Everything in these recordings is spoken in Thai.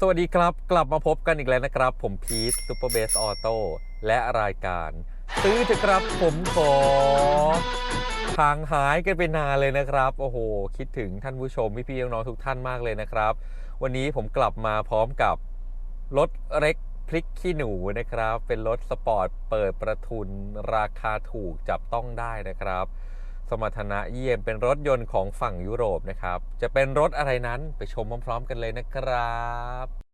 สวัสดีครับ กลับมาพบกันอีกแล้วนะครับ ผมพีทซูเปอร์เบสออโต้และรายการ ซื้อเถอะครับผมขอทางหายกันไปนานเลยนะครับ โอ้โห คิดถึงท่านผู้ชม พี่ๆน้องๆทุกท่านมากเลยนะครับ วันนี้ผมกลับมาพร้อมกับรถเล็กพลิกขี้หนูนะครับ เป็นรถสปอร์ตเปิดประทุนราคาถูกจับต้องได้นะครับ สมรรถนะเยี่ยมเป็นรถยนต์ของฝั่งยุโรปนะครับ จะเป็นรถอะไรนั้นไปชมพร้อมๆกันเลยนะครับ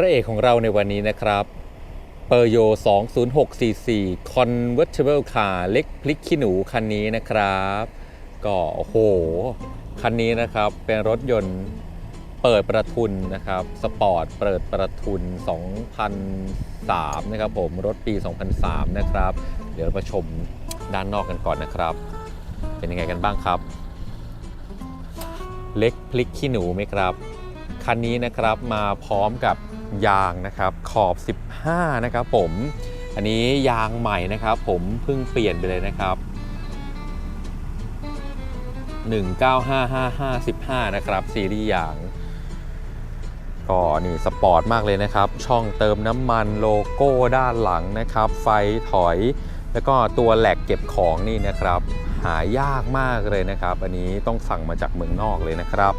ระเอกของเราในวันนี้นะครับเปอร์โย 20644 Convertible Car เล็กพลิกขี้หนูคันนี้นะครับ ก็โอ้โห คันนี้นะครับเป็นรถยนต์เปิดประทุนนะครับสปอร์ตเปิดประทุน 2003 นะครับผม รถปี 2003 นะครับ เดี๋ยวเรามาชมด้านนอกกันก่อนนะครับ เป็นยังไงกันบ้างครับ เล็กพลิกขี้หนูไหมครับ คันนี้นะครับมาพร้อมกับยางนะครับขอบ 15 นะครับผม อันนี้ยางใหม่นะครับ ผมเพิ่งเปลี่ยนไปเลยนะครับ 195515นะครับ ซีรีส์ยาง ก็นี่สปอร์ตมากเลยนะครับ ช่องเติมน้ำมันโลโก้ด้านหลังนะครับ ไฟถอย แล้วก็ตัวแหลกเก็บของนี่นะครับ หายากมากเลยนะครับ อันนี้ต้องสั่งมาจากเมืองนอกเลยนะครับ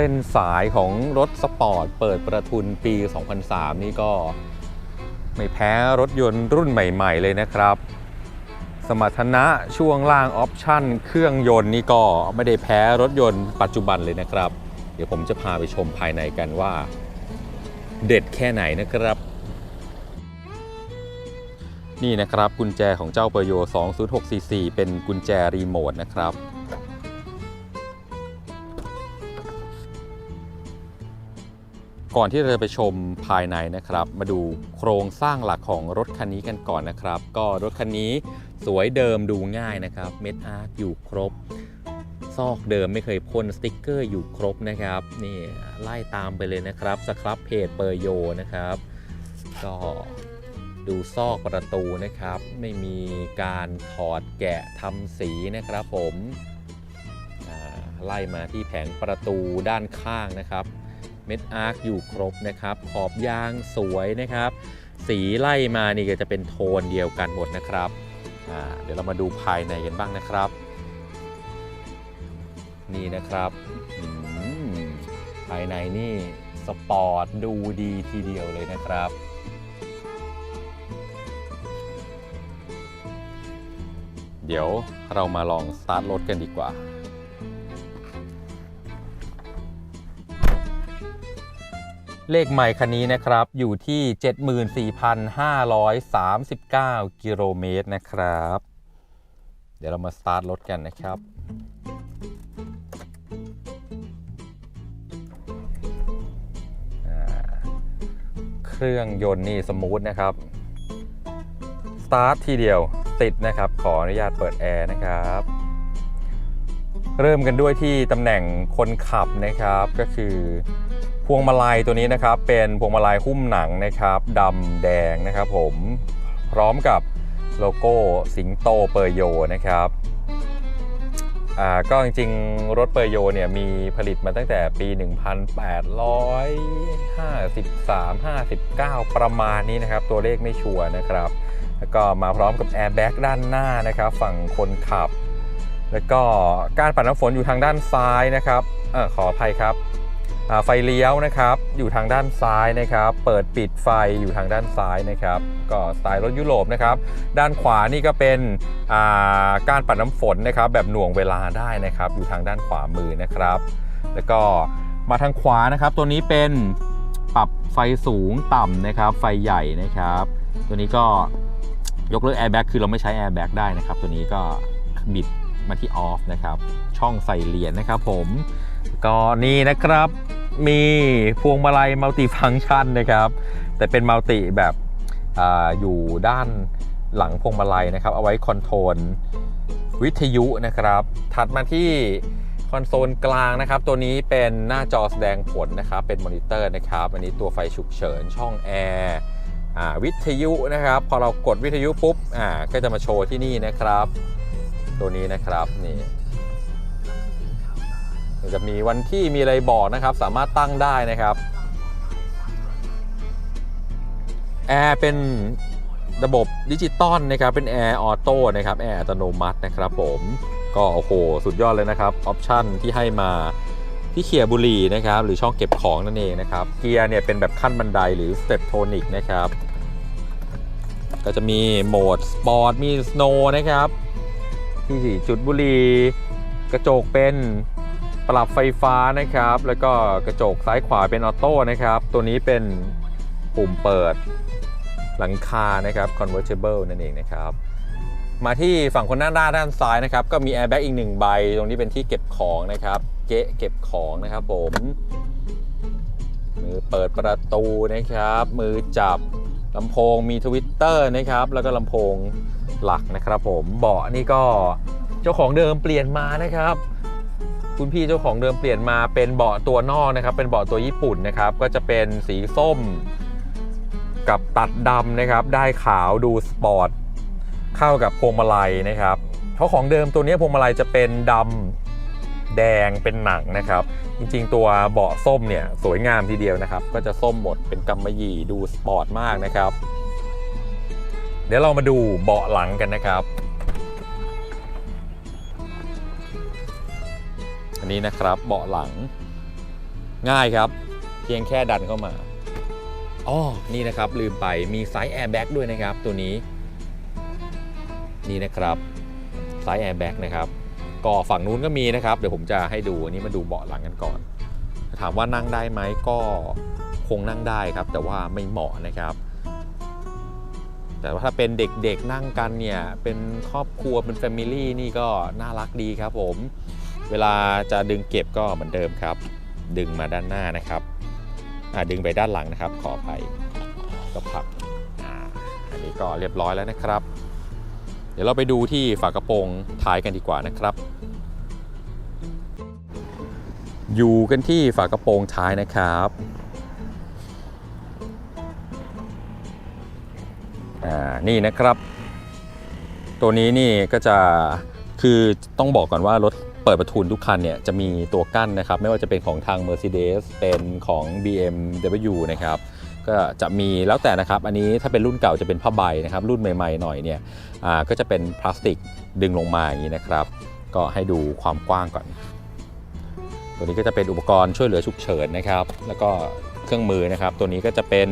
ส้นสายของรถสปอร์ต เปิดประทุนปี 2003 นี่ก็ไม่แพ้รถยนต์รุ่นใหม่ๆ เลยนะครับ สมรรถนะช่วงล่างออปชั่น เครื่องยนต์นี่ก็ไม่ได้แพ้รถยนต์ปัจจุบันเลยนะครับ เดี๋ยวผมจะพาไปชมภายในกันว่า เด็ดแค่ไหนนะครับ นี่นะครับกุญแจของเจ้าเปอร์โย 20644เป็นกุญแจรีโมทนะครับ ก่อนที่เราจะไปชมภายในนะครับ มาดูโครงสร้างหลักของรถคันนี้กันก่อนนะครับ ก็รถคันนี้สวยเดิมดูง่ายนะครับเม็ดอาร์คอยู่ครบ ซอกเดิมไม่เคยพ่นสติ๊กเกอร์อยู่ครบนะครับนี่ไล่ตามไปเลยนะครับสครับเพจเปอร์โยนะครับ ก็ดูซอกประตูนะครับ ไม่มีการถอดแกะทำสีนะครับผมไล่มาที่แผงประตูด้านข้างนะครับ ม็ดอาร์คอยู่ครบนะครับ ขอบยางสวยนะครับ สีไล่มานี่ก็จะเป็นโทนเดียวกันหมดนะครับเดี๋ยวเรามาดูภายในกันบ้างนะครับ นี่นะครับภายในนี่สปอร์ตดูดีทีเดียวเลยนะครับเดี๋ยวเรามาลองสตาร์ทรถกันดีกว่า เลขใหม่คันนี้นะครับอยู่ที่ 74,539 กิโลเมตรนะครับ เดี๋ยวเรามาสตาร์ทรถกันนะครับ เครื่องยนต์นี่สมูทนะครับ สตาร์ททีเดียวติดนะครับ ขออนุญาตเปิดแอร์นะครับเริ่มกันด้วยที่ตำแหน่งคนขับนะครับก็คือ วงมาลัยตัวนี้นะครับเป็นพวงมาลัยหุ้มหนังนะครับดำแดงนะครับผมพร้อมกับโลโก้สิงโตเปอร์โยนะครับอ่าก็จริงๆ รถเปอร์โยเนี่ยมีผลิตมาตั้งแต่ปี 1853 59 ประมาณนี้นะครับ ตัวเลขไม่ชัวร์นะครับ แล้วก็มาพร้อมกับแอร์แบ็กด้านหน้านะครับ ฝั่งคนขับ แล้วก็การปัดน้ำฝนอยู่ทางด้านซ้ายนะครับเออขออภัยครับ ไฟเลี้ยวนะครับ อยู่ทางด้านซ้ายนะครับ เปิดปิดไฟอยู่ทางด้านซ้ายนะครับ ก็สไตล์รถยุโรปนะครับ ด้านขวานี่ก็เป็นาการปัดน้ำฝนนะครับ แบบหน่วงเวลาได้นะครับ อยู่ทางด้านขวามือนะครับ แล้วก็มาทางขวานะครับ ตัวนี้เป็นปรับไฟสูงต่ำนะครับ ไฟใหญ่นะครับ ตัวนี้ก็ยกเลิกแอร์แบ็กคือเราไม่ใช้แอร์แบ็กได้นะครับ ตัวนี้ก็บิดมาที่ออฟนะครับ ช่องใส่เหรียญนะครับผม ก็นี่นะครับมีพวงมาลัยมัลติฟังชันนะครับ แต่เป็นมัลติแบบออยู่ด้านหลังพวงมาลัยนะครับ เอาไว้คอนโทรลวิทยุนะครับ ถัดมาที่คอนโซลกลางนะครับ ตัวนี้เป็นหน้าจอแสดงผลนะครับ เป็นมอนิเตอร์นะครับ อันนี้ตัวไฟฉุกเฉินช่องแอร์วิทยุนะครับ พอเรากดวิทยุปุ๊บก็จะมาโชว์ที่นี่นะครับ ตัวนี้นะครับนี่ จะมีวันที่มีอะไรบอกนะครับ สามารถตั้งได้นะครับแอร์เป็นระบบดิจิตอลนะครับ เป็นแอร์ออโต้นะครับแอร์อัตโนมัตินะครับผมก็โอ้โหสุดยอดเลยนะครับออปชั่นที่ให้มาที่เขี่ยบุหรี่นะครับ หรือช่องเก็บของนั่นเองนะครับ เกียร์เนี่ยเป็นแบบขั้นบันไดหรือสเต็ปโทนิกนะครับ ก็จะมีโหมดสปอร์ตมีสโนนะครับที่จุดบุหรี่กระจกเป็น ปรับไฟฟ้านะครับ แล้วก็กระจกซ้ายขวาเป็นออโต้นะครับ ตัวนี้เป็นปุ่มเปิดหลังคานะครับ convertible นั่นเองนะครับ มาที่ฝั่งคนหน้าด้านด้านซ้ายนะครับ ก็มีแอร์แบ็กอีกหนึ่งใบ ตรงนี้เป็นที่เก็บของนะครับ เกะเก็บของนะครับผมมือเปิดประตูนะครับ มือจับลำโพงมีทวิตเตอร์นะครับ แล้วก็ลำโพงหลักนะครับผม เบาะนี่ก็เจ้าของเดิมเปลี่ยนมานะครับ คุณพี่เจ้าของเดิมเปลี่ยนมาเป็นเบาะตัวนอกนะครับ เป็นเบาะตัวญี่ปุ่นนะครับ ก็จะเป็นสีส้มกับตัดดำนะครับ ได้ขาวดูสปอร์ตเข้ากับพวงมาลัยนะครับ เพราะของเดิมตัวนี้พวงมาลัยจะเป็นดำแดงเป็นหนังนะครับ จริงๆ ตัวเบาะส้มเนี่ยสวยงามทีเดียวนะครับ ก็จะส้มหมดเป็นกำมะหยี่ดูสปอร์ตมากนะครับ เดี๋ยวเรามาดูเบาะหลังกันนะครับ นี้นะครับ เบาะหลัง ง่ายครับ เพียงแค่ดันเข้ามาอ๋อนี่นะครับลืมไปมีไซส์แอร์แบ็กด้วยนะครับ ตัวนี้ นี่นะครับไซส์แอร์แบ็กนะครับก็ฝั่งนู้นก็มีนะครับ เดี๋ยวผมจะให้ดูอันนี้มาดูเบาะหลังกันก่อน ถามว่านั่งได้ไหมก็คงนั่งได้ครับ แต่ว่าไม่เหมาะนะครับ แต่ว่าถ้าเป็นเด็กๆนั่งกันเนี่ย เป็นครอบครัวเป็นแฟมิลี่นี่ก็น่ารักดีครับผม เวลาจะดึงเก็บก็เหมือนเดิมครับ ดึงมาด้านหน้านะครับดึงไปด้านหลังนะครับ ขออภัยก็ผลักอันนี้ก็เรียบร้อยแล้วนะครับ เดี๋ยวเราไปดูที่ฝากระโปรงท้ายกันดีกว่านะครับ อยู่กันที่ฝากระโปรงท้ายนะครับอ่านี่นะครับ ตัวนี้นี่ก็จะคือต้องบอกก่อนว่ารถ ปิดประทุนทุกคันเนี่ยจะมีตัวกั้นนะครับ ไม่ว่าจะเป็นของทาง Mercedes เป็นของ BMW นะครับก็จะมีแล้วแต่นะครับอันนี้ถ้าเป็นรุ่นเก่าจะเป็นผ้าใบนะครับ รุ่นใหม่ๆหน่อยเนี่ยอ่าก็จะเป็นพลาสติกดึงลงมาอย่างนี้นะครับ ก็ให้ดูความกว้างก่อน ตัวนี้ก็จะเป็นอุปกรณ์ช่วยเหลือฉุกเฉินนะครับ แล้วก็เครื่องมือนะครับ ตัวนี้ก็จะเป็น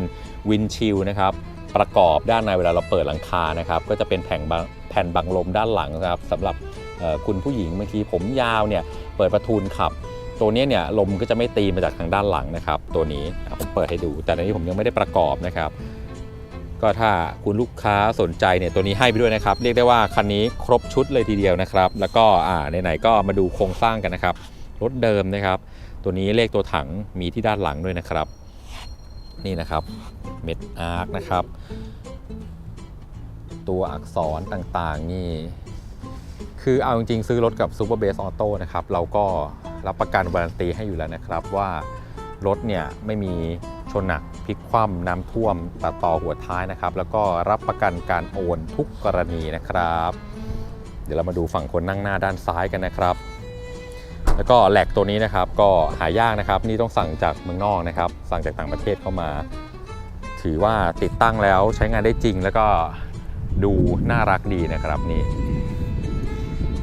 วินชิลนะครับประกอบด้านในเวลาเราเปิดหลังคานะครับ ก็จะเป็นแผ่นบังแผ่นบังลมด้านหลังนะครับสำหรับ คุณผู้หญิงบางทีผมยาวเนี่ยเปิดประทุนขับ ตัวนี้เนี่ยลมก็จะไม่ตีมาจากทางด้านหลังนะครับ ตัวนี้ผมเปิดให้ดู แต่ตอนนี้ผมยังไม่ได้ประกอบนะครับ ก็ถ้าคุณลูกค้าสนใจเนี่ยตัวนี้ให้ไปด้วยนะครับ เรียกได้ว่าคันนี้ครบชุดเลยทีเดียวนะครับ แล้วก็อ่าไหนๆก็มาดูโครงสร้างกันนะครับรถเดิมนะครับ ตัวนี้เลขตัวถังมีที่ด้านหลังด้วยนะครับ นี่นะครับเม็ดอาร์คนะครับ ตัวอักษรต่างๆนี่ คือเอาจริงๆ ซื้อรถกับ Super Base Auto นะครับ เราก็รับประกันวารันตีให้อยู่แล้วนะครับว่ารถเนี่ยไม่มีชนหนักพลิกคว่ำน้ำท่วมตัดต่อหัวท้ายนะครับ แล้วก็รับประกันการโอนทุกกรณีนะครับ เดี๋ยวเรามาดูฝั่งคนนั่งหน้าด้านซ้ายกันนะครับ แล้วก็แหลกตัวนี้นะครับก็หายากนะครับ นี่ต้องสั่งจากเมืองนอกนะครับ สั่งจากต่างประเทศเข้ามา ถือว่าติดตั้งแล้วใช้งานได้จริงแล้วก็ดูน่ารักดีนะครับนี่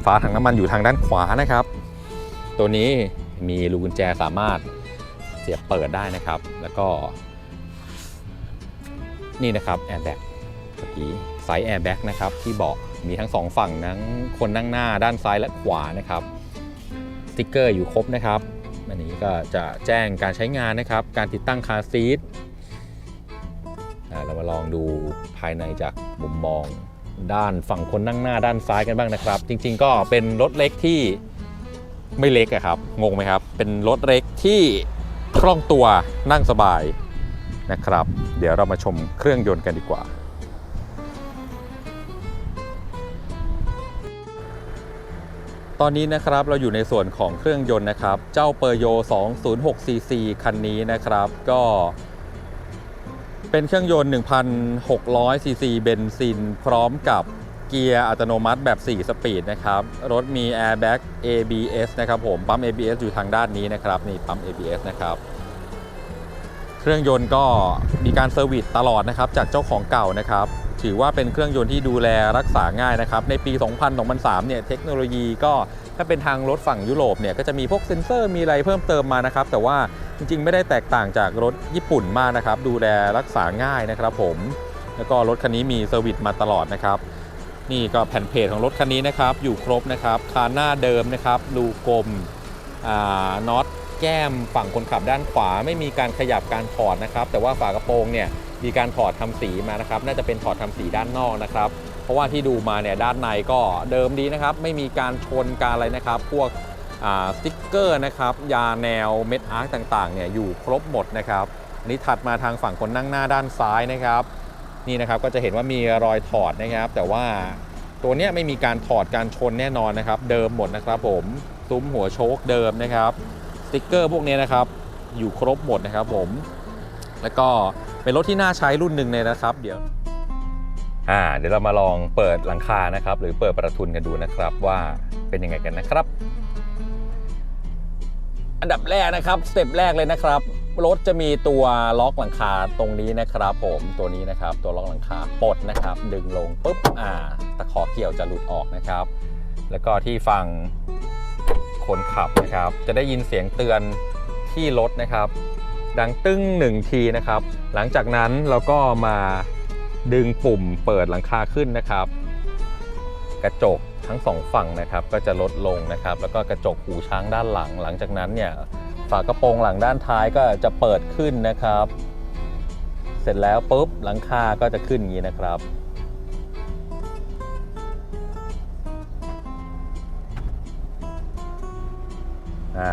ฝาถังน้ำมันอยู่ทางด้านขวานะครับ ตัวนี้มีลูกกุญแจสามารถเสียบเปิดได้นะครับ แล้วก็ นี่นะครับแอร์แบ็กเมื่อกี้ไซส์แอร์แบ็กนะครับที่เบาะมีทั้งสองฝั่งทั้งคนนั่งหน้าด้านซ้ายและขวานะครับสติกเกอร์อยู่ครบนะครับอันนี้ก็จะแจ้งการใช้งานนะครับ การติดตั้งคาซีทอ่าเรามาลองดูภายในจากมุมมอง ด้านฝั่งคนนั่งหน้าด้านซ้ายกันบ้างนะครับ จริง ๆ ก็เป็นรถเล็กที่ไม่เล็กอะครับงงไหมครับ เป็นรถเล็กที่คล่องตัวนั่งสบายนะครับ เดี๋ยวเรามาชมเครื่องยนต์กันดีกว่า ตอนนี้นะครับเราอยู่ในส่วนของเครื่องยนต์นะครับ เจ้าเปอร์โย 206cc คันนี้นะครับ ก็ เป็นเครื่องยนต์ 1,600 ซีซีเบนซิน พร้อมกับเกียร์อัตโนมัติแบบ 4 สปีดนะครับ รถมี Airbag ABS นะครับผม ปั๊ม ABS อยู่ทางด้านนี้นะครับ นี่ปั๊ม ABS นะครับ เครื่องยนต์ก็มีการเซอร์วิสตลอดนะครับ จากเจ้าของเก่านะครับ ถือว่าเป็นเครื่องยนต์ที่ดูแลรักษาง่ายนะครับ ในปี 2000-2003 เนี่ยเทคโนโลยีก็ถ้าเป็นทางรถฝั่งยุโรปเนี่ยก็จะมีพวกเซ็นเซอร์มีอะไรเพิ่มเติมมานะครับ แต่ว่าจริงๆ ไม่ได้แตกต่างจากรถญี่ปุ่นมากนะครับ ดูแลรักษาง่ายนะครับผม แล้วก็รถคันนี้มีเซอร์วิสมาตลอดนะครับ นี่ก็แผ่นเพจของรถคันนี้นะครับ อยู่ครบนะครับคานหน้าเดิมนะครับรูกลมน็อตแก้มฝั่งคนขับด้านขวา ไม่มีการขยับการถอดนะครับ แต่ว่าฝากระโปรงเนี่ย มีการถอดทำสีมานะครับ น่าจะเป็นถอดทำสีด้านนอกนะครับ เพราะว่าที่ดูมาเนี่ยด้านในก็เดิมดีนะครับ ไม่มีการชนการอะไรนะครับ พวกสติ๊กเกอร์นะครับ ยาแนวเม็ดอาร์คต่างๆเนี่ยอยู่ครบหมดนะครับอันนี้ถัดมาทางฝั่งคนนั่งหน้าด้านซ้ายนะครับ นี่นะครับก็จะเห็นว่ามีรอยถอดนะครับ แต่ว่าตัวเนี้ยไม่มีการถอดการชนแน่นอนนะครับ เดิมหมดนะครับ ผมซุ้มหัวโชคเดิมนะครับสติ๊กเกอร์พวกนี้นะครับ อยู่ครบหมดนะครับ ผม แล้วก็ เป็นรถที่น่าใช้รุ่นหนึ่งเลยนะครับ เดี๋ยวอ่าเดี๋ยวเรามาลองเปิดหลังคานะครับ หรือเปิดประทุนกันดูนะครับว่าเป็นยังไงกันนะครับ อันดับแรกนะครับสเต็ปแรกเลยนะครับรถจะมีตัวล็อกหลังคาตรงนี้นะครับ ผมตัวนี้นะครับ ตัวล็อกหลังคาปลดนะครับ ดึงลงปุ๊บอ่าตะขอเกี่ยวจะหลุดออกนะครับ แล้วก็ที่ฝั่งคนขับนะครับ จะได้ยินเสียงเตือนที่รถนะครับ ดังตึ้งหนึ่งทีนะครับ หลังจากนั้นเราก็มาดึงปุ่มเปิดหลังคาขึ้นนะครับ กระจกทั้งสองฝั่งนะครับก็จะลดลงนะครับ แล้วก็กระจกหูช้างด้านหลัง หลังจากนั้นเนี่ยฝากระโปรงหลังด้านท้ายก็จะเปิดขึ้นนะครับ เสร็จแล้วปุ๊บหลังคาก็จะขึ้นอย่างนี้นะครับ อ่า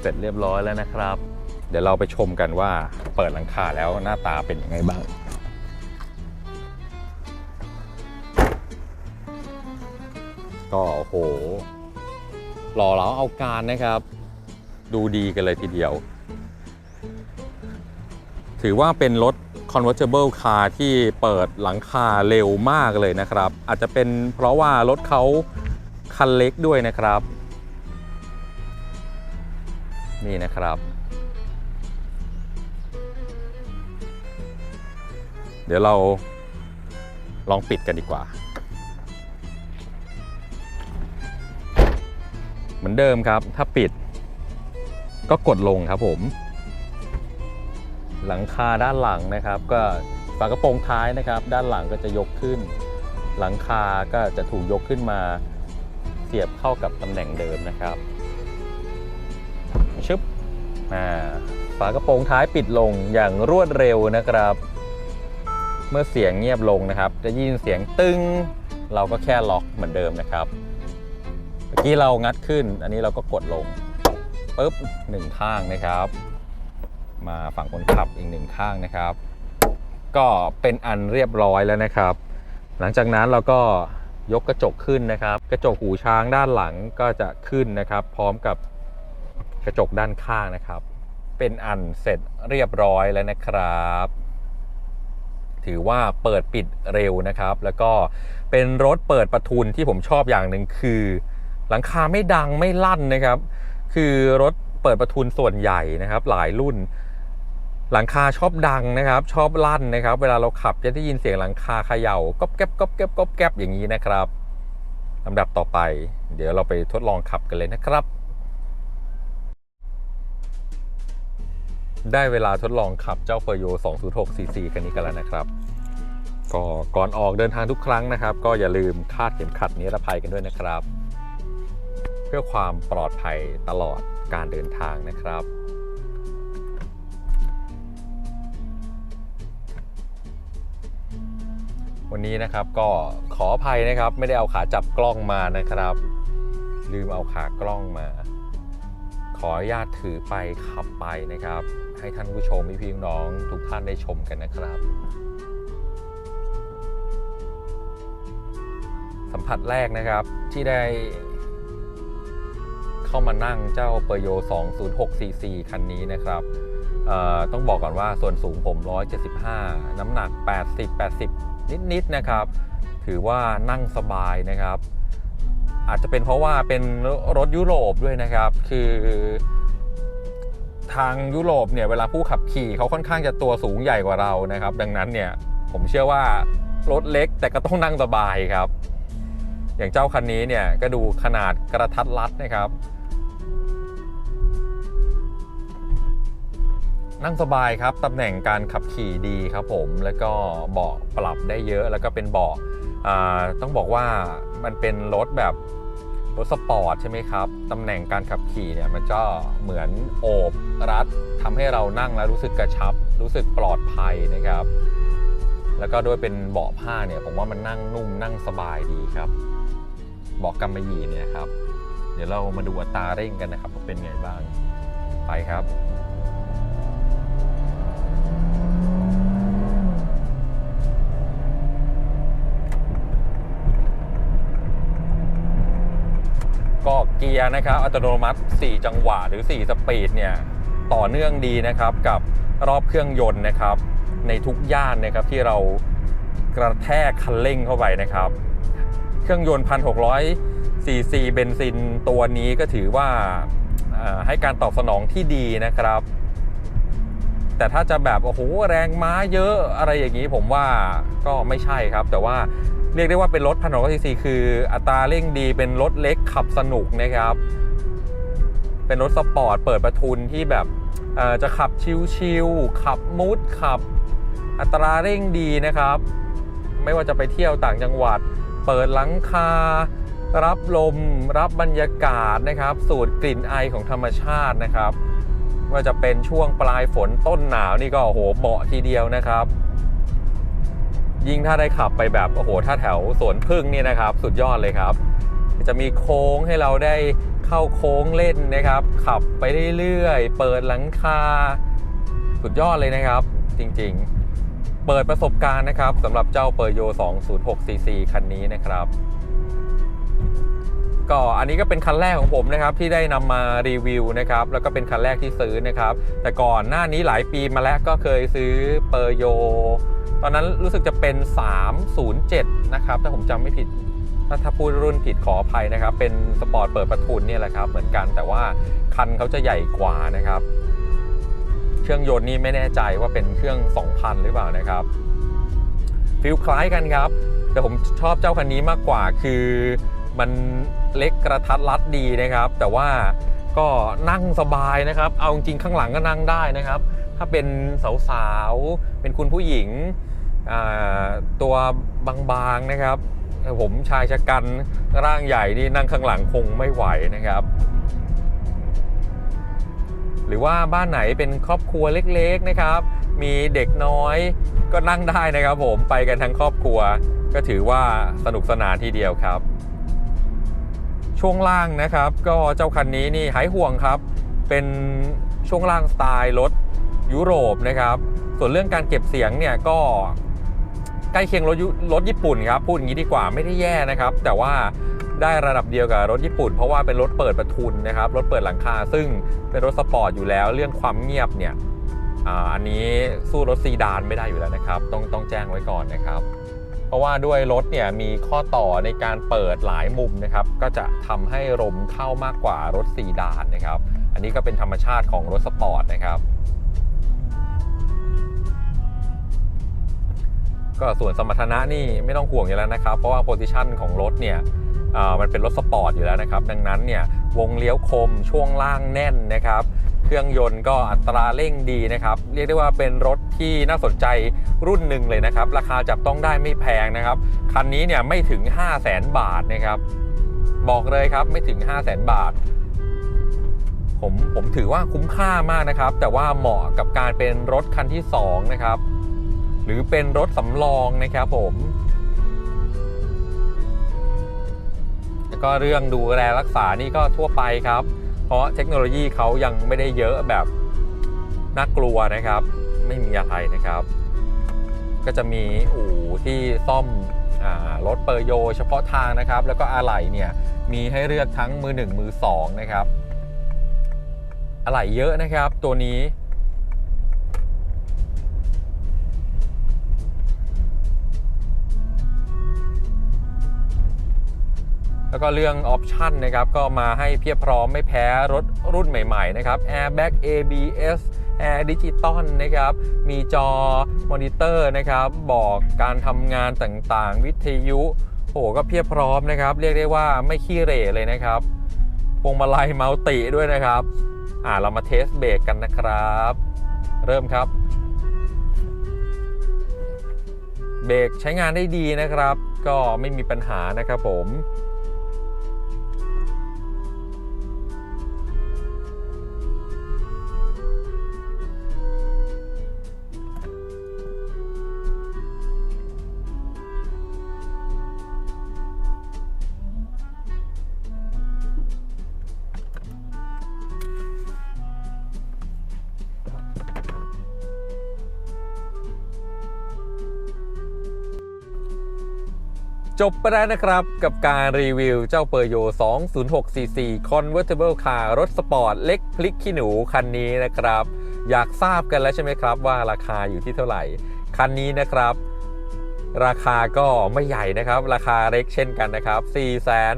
เสร็จเรียบร้อยแล้วนะครับ เดี๋ยวเราไปชมกันว่าเปิดหลังคาแล้วหน้าตาเป็นยังไงบ้างก็โอ้โหหล่อเหลาเอาการนะครับ ดูดีกันเลยทีเดียว ถือว่าเป็นรถ convertible car ที่เปิดหลังคาเร็วมากเลยนะครับ อาจจะเป็นเพราะว่ารถเขาคันเล็กด้วยนะครับ นี่นะครับ เดี๋ยวเราลองปิดกันดีกว่า เหมือนเดิมครับ ถ้าปิด ก็กดลงครับผม หลังคาด้านหลังนะครับ ก็ฝากระโปรงท้ายนะครับ ด้านหลังก็จะยกขึ้น หลังคาก็จะถูกยกขึ้นมาเสียบเข้ากับตำแหน่งเดิมนะครับ ชึบอ่าฝากระโปรงท้ายปิดลงอย่างรวดเร็วนะครับ เมื่อเสียงเงียบลงนะครับ จะยินเสียงตึงเราก็แค่ล็อกเหมือนเดิมนะครับเมื่อกี้เรางัดขึ้น อันนี้เราก็กดลงปุ๊บหนึ่งข้างนะครับ มาฝั่งคนขับอีกหนึ่งข้างนะครับ ก็เป็นอันเรียบร้อยแล้วนะครับ หลังจากนั้นเราก็ยกกระจกขึ้นนะครับ กระจกหูช้างด้านหลังก็จะขึ้นนะครับ พร้อมกับ กระจกด้านข้างนะครับ เป็นอันเสร็จเรียบร้อยแล้วนะครับ ถือว่าเปิดปิดเร็วนะครับ แล้วก็เป็นรถเปิดประทุนที่ผมชอบอย่างหนึ่งคือ หลังคาไม่ดังไม่ลั่นนะครับ คือรถเปิดประทุนส่วนใหญ่นะครับ หลายรุ่นหลังคาชอบดังนะครับ ชอบลั่นนะครับ เวลาเราขับจะได้ยินเสียงหลังคาเขย่าก๊อบแก๊บก๊อบแก๊บก๊อบแก๊บอย่างนี้นะครับลำดับต่อไป เดี๋ยวเราไปทดลองขับกันเลยนะครับ ได้เวลาทดลองขับเจ้าเฟอร์โย 206cc คันนี้กันแล้วนะครับ ก็ก่อนออกเดินทางทุกครั้งนะครับ ก็อย่าลืมคาดเข็มขัดนิรภัยกันด้วยนะครับ เพื่อความปลอดภัยตลอดการเดินทางนะครับวันนี้นะครับก็ขออภัยนะครับไม่ได้เอาขาจับกล้องมานะครับ ลืมเอาขากล้องมา ขออนุญาตถือไปขับไปนะครับ ให้ท่านผู้ชมพี่น้องทุกท่านได้ชมกันนะครับ สัมผัสแรกนะครับที่ได้เข้ามานั่งเจ้าเปอร์โย 206cc คันนี้นะครับต้องบอกก่อนว่าส่วนสูงผม 175 น้ำหนัก 80 80 นิดๆนะครับ ถือว่านั่งสบายนะครับ อาจจะเป็นเพราะว่าเป็นรถยุโรปด้วยนะครับ คือ ทางยุโรปเนี่ยเวลาผู้ขับขี่เขาค่อนข้างจะตัวสูงใหญ่กว่าเรานะครับ ดังนั้นเนี่ยผมเชื่อว่ารถเล็กแต่ก็ต้องนั่งสบายครับ อย่างเจ้าคันนี้เนี่ยก็ดูขนาดกระทัดรัดนะครับ นั่งสบายครับตำแหน่งการขับขี่ดีครับผมแล้วก็เบาะปรับได้เยอะแล้วก็เป็นเบาะต้องบอกว่ามันเป็นรถแบบ รถสปอร์ตใช่ไหมครับ ตำแหน่งการขับขี่เนี่ยมันก็เหมือนโอบรัดทำให้เรานั่งแล้วรู้สึกกระชับ รู้สึกปลอดภัยนะครับ แล้วก็ด้วยเป็นเบาะผ้าเนี่ยผมว่ามันนั่งนุ่มนั่งสบายดีครับ เบาะกำมะหยี่เนี่ยครับ เดี๋ยวเรามาดูอัตราเร่งกันนะครับว่าเป็นไงบ้าง ไปครับ ก็เกียร์นะครับอัตโนมัติ 4 จังหวะหรือ 4 สปีดเนี่ยต่อเนื่องดีนะครับกับรอบเครื่องยนต์นะครับ ในทุกย่านนะครับที่เรากระแทกคันเร่งเข้าไปนะครับ เครื่องยนต์ 1,600ซีซีเบนซินตัวนี้ก็ถือว่าอ่าให้การตอบสนองที่ดีนะครับ แต่ถ้าจะแบบโอ้โหแรงม้าเยอะอะไรอย่างนี้ผมว่าก็ไม่ใช่ครับ แต่ว่า เรียกได้ว่าเป็นรถพันหกซีซีคืออัตราเร่งดีเป็นรถเล็กขับสนุกนะครับ เป็นรถสปอร์ตเปิดประทุนที่แบบจะขับชิลๆขับมุดขับ อัตราเร่งดีนะครับ ไม่ว่าจะไปเที่ยวต่างจังหวัด เปิดหลังคา รับลม รับบรรยากาศนะครับ สูดกลิ่นไอของธรรมชาตินะครับว่าจะเป็นช่วงปลายฝนต้นหนาวนี่ก็โอ้โหเหมาะทีเดียวนะครับ ยิ่งถ้าได้ขับไปแบบโอ้โหถ้าแถวสวนพึ่งนี่นะครับ สุดยอดเลยครับ จะมีโค้งให้เราได้เข้าโค้งเล่นนะครับ ขับไปเรื่อยๆเปิดหลังคาสุดยอดเลยนะครับ จริงๆ เปิดประสบการณ์นะครับสำหรับเจ้าเปอร์โย 206cc คันนี้นะครับ ก็อันนี้ก็เป็นคันแรกของผมนะครับ ที่ได้นำมารีวิวนะครับ แล้วก็เป็นคันแรกที่ซื้อนะครับ แต่ก่อนหน้านี้หลายปีมาแล้วก็เคยซื้อเปอร์โย ตอนนั้นรู้สึกจะเป็น 307 นะครับ ถ้าผมจำไม่ผิด ถ้าถ้าพูดรุ่นผิดขออภัยนะครับ เป็นสปอร์ตเปิดประทุนเนี่ยแหละครับ เหมือนกันแต่ว่าคันเขาจะใหญ่กว่านะครับ เครื่องยนต์นี่ไม่แน่ใจว่าเป็นเครื่อง 2,000 หรือเปล่านะครับฟิลคล้ายกันครับ แต่ผมชอบเจ้าคันนี้มากกว่าคือมันเล็กกระทัดรัดดีนะครับ แต่ว่าก็นั่งสบายนะครับ เอาจริงข้างหลังก็นั่งได้นะครับ ถ้าเป็นสาวๆ เป็นคุณผู้หญิงตัวบางๆนะครับ ผมชายชะกันร่างใหญ่นี่นั่งข้างหลังคงไม่ไหวนะครับ หรือว่าบ้านไหนเป็นครอบครัวเล็กๆนะครับ มีเด็กน้อยก็นั่งได้นะครับ ผมไปกันทั้งครอบครัว ก็ถือว่าสนุกสนานทีเดียวครับ ช่วงล่างนะครับ ก็เจ้าคันนี้นี่หายห่วงครับ เป็นช่วงล่างสไตล์รถ ยุโรปนะครับ ส่วนเรื่องการเก็บเสียงเนี่ยก็ใกล้เคียงรถรถญี่ปุ่นครับพูดอย่างนี้ดีกว่าไม่ได้แย่นะครับ แต่ว่าได้ระดับเดียวกับรถญี่ปุ่น เพราะว่าเป็นรถเปิดประทุนนะครับรถเปิดหลังคา ซึ่งเป็นรถสปอร์ตอยู่แล้ว เรื่องความเงียบเนี่ยอันนี้สู้รถซีดานไม่ได้อยู่แล้วนะครับ ต้องต้องแจ้งไว้ก่อนนะครับ เพราะว่าด้วยรถเนี่ยมีข้อต่อในการเปิดหลายมุมนะครับ ก็จะทำให้ลมเข้ามากกว่ารถซีดานนะครับ อันนี้ก็เป็นธรรมชาติของรถสปอร์ตนะครับ ก็ส่วนสมรรถนะนี่ไม่ต้องห่วงอยู่แล้วนะครับ เพราะว่าโพซิชันของรถเนี่ยมันเป็นรถสปอร์ตอยู่แล้วนะครับ ดังนั้นเนี่ยวงเลี้ยวคมช่วงล่างแน่นนะครับ เครื่องยนต์ก็อัตราเร่งดีนะครับ เรียกได้ว่าเป็นรถที่น่าสนใจรุ่นหนึ่งเลยนะครับ ราคาจับต้องได้ไม่แพงนะครับ คันนี้เนี่ยไม่ถึง 5 0 0แสนบาทนะครับ บอกเลยครับไม่ถึง 5 0 0แสนบาทผมผมถือว่าคุ้มค่ามากนะครับ แต่ว่าเหมาะกับการเป็นรถคันที่ 2 นะครับ รือเป็นรถสำรองนะครับผม แล้วก็เรื่องดูแลรักษานี่ก็ทั่วไปครับ เพราะเทคโนโลยีเขายังไม่ได้เยอะแบบน่ากลัวนะครับ ไม่มีอะไรนะครับ ก็จะมีอู่ที่ซ่อมรถเปอร์โย เฉพาะทางนะครับ แล้วก็อะไหล่เนี่ยมีให้เลือกทั้งมือ 1 มือ 2 นะครับ อะไหล่เยอะนะครับตัวนี้ แล้วก็เรื่องออปชันนะครับก็มาให้เพียบพร้อมไม่แพ้รถรุ่นใหม่ๆนะครับ Airbag ABS Air Digital นะครับ มีจอมอนิเตอร์นะครับ บอกการทำงานต่างๆ วิทยุโอ้โหก็เพียบพร้อมนะครับ เรียกได้ว่าไม่ขี้เหร่เลยนะครับพวงมาลัยมัลติด้วยนะครับ อ่าเรามาเทสเบรกกันนะครับ เริ่มครับ เบรกใช้งานได้ดีนะครับ ก็ไม่มีปัญหานะครับผม จบไปแล้วนะครับกับการรีวิวเจ้าเปอร์โย 206cc Convertible Car รถสปอร์ตเล็กพลิกขี้หนูคันนี้นะครับ อยากทราบกันแล้วใช่ไหมครับว่าราคาอยู่ที่เท่าไหร่ คันนี้นะครับ ราคาก็ไม่ใหญ่นะครับ ราคาเล็กเช่นกันนะครับ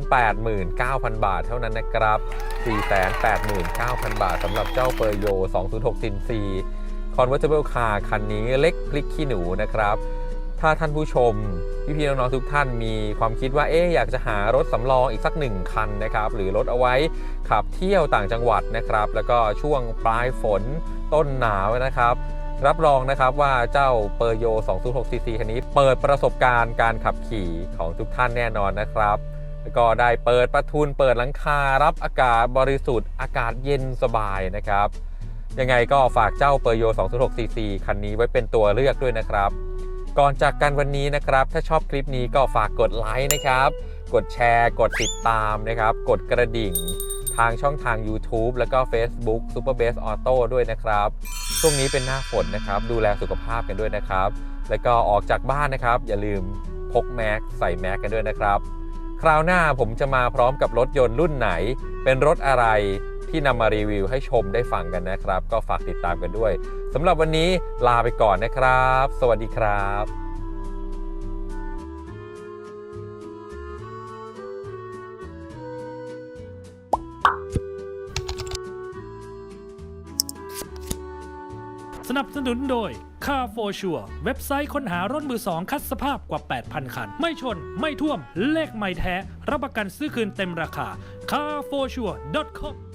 489,000 บาทเท่านั้นนะครับ 489,000 บาทสำหรับเจ้าเปอร์โย 206cc Convertible Car คันนี้เล็กพลิกขี้หนูนะครับ ถ้าท่านผู้ชม พี่ๆน้องๆทุกท่านมีความคิดว่าเอ๊อยากจะหารถสำรองอีกสักหนึ่งคันนะครับหรือรถเอาไว้ขับเที่ยวต่างจังหวัดนะครับ แล้วก็ช่วงปลายฝนต้นหนาวนะครับรับรองนะครับว่าเจ้าเปอร์โย 206cc คันนี้เปิดประสบการณ์การขับขี่ของทุกท่านแน่นอนนะครับ แล้วก็ได้เปิดประทุนเปิดหลังคารับอากาศบริสุทธิ์อากาศเย็นสบายนะครับ ยังไงก็ฝากเจ้าเปอร์โย 206cc คันนี้ไว้เป็นตัวเลือกด้วยนะครับ ก่อนจากกันวันนี้นะครับ ถ้าชอบคลิปนี้ก็ฝากกดไลค์นะครับ กดแชร์ กดติดตามนะครับ กดกระดิ่ง ทางช่องทาง YouTube แล้วก็ Facebook Super Base Auto ด้วยนะครับ ช่วงนี้เป็นหน้าฝนนะครับ ดูแลสุขภาพกันด้วยนะครับ แล้วก็ออกจากบ้านนะครับ อย่าลืมพกแมสใส่แมสกันด้วยนะครับ คราวหน้าผมจะมาพร้อมกับรถยนต์รุ่นไหน เป็นรถอะไร ที่นำมารีวิวให้ชมได้ฟังกันนะครับ ก็ฝากติดตามกันด้วยสำหรับวันนี้ลาไปก่อนนะครับ สวัสดีครับสนับสนุนโดย Car for Sure เว็บไซต์ค้นหารถมือสองคัดสภาพกว่า 8,000 คัน ไม่ชน ไม่ท่วม เลขไม่แท้ รับประกันซื้อคืนเต็มราคา carforsure.com